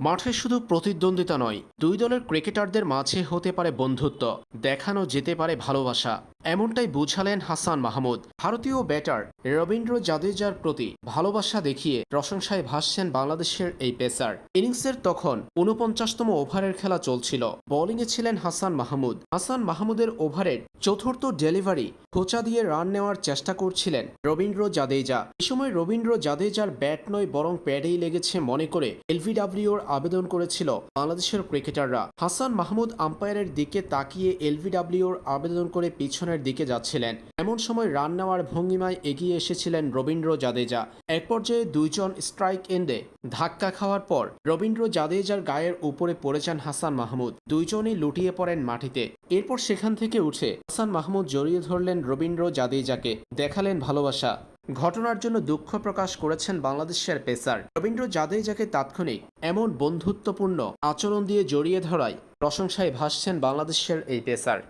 মাঠে শুধু প্রতিদ্বন্দ্বিতা নয়, দুই দলের ক্রিকেটারদের মাঝে হতে পারে বন্ধুত্ব, দেখানো যেতে পারে ভালোবাসা। এমনটাই বুঝালেন হাসান মাহমুদ। ভারতীয় ব্যাটার রবীন্দ্র জাদেজার প্রতি ভালোবাসা দেখিয়ে প্রশংসায় ভাসছেন বাংলাদেশের এই পেসার। ইনিংসের তখন উনপঞ্চাশতম ওভারের খেলা চলছিল। বোলিংয়ে ছিলেন হাসান মাহমুদ। হাসান মাহমুদের ওভারের চতুর্থ ডেলিভারি খোঁচা দিয়ে রান নেওয়ার চেষ্টা করছিলেন রবীন্দ্র জাদেজা। এ সময় রবীন্দ্র জাদেজার ব্যাট নয়, বরং প্যাডেই লেগেছে মনে করে এলভিডাব্লিউর আবেদন করেছিল বাংলাদেশের ক্রিকেটাররা। হাসান মাহমুদ আম্পায়ারের দিকে তাকিয়ে এলভিডাব্লিউর আবেদন করে পিছনের দিকে যাচ্ছিলেন। এমন সময় রান নেওয়ার ভঙ্গিমায় এগিয়ে এসেছিলেন রবীন্দ্র জাদেজা। এক পর্যায়ে দুইজন স্ট্রাইক এন্ডে ধাক্কা খাওয়ার পর রবীন্দ্র জাদেজার গায়ের উপরে পড়ে যান হাসান মাহমুদ। দুইজনই লুটিয়ে পড়েন মাটিতে। এরপর সেখান থেকে উঠে হাসান মাহমুদ জড়িয়ে ধরলেন রবীন্দ্র জাদেজাকে। দেখালেন ভালোবাসা। ঘটনার জন্য দুঃখ প্রকাশ করেছেন বাংলাদেশের পেসার। রবীন্দ্র জাদেজাকে তাৎক্ষণিক, এমন বন্ধুত্বপূর্ণ আচরণ দিয়ে জড়িয়ে ধরায় প্রশংসায় ভাসছেন বাংলাদেশের এই পেসার।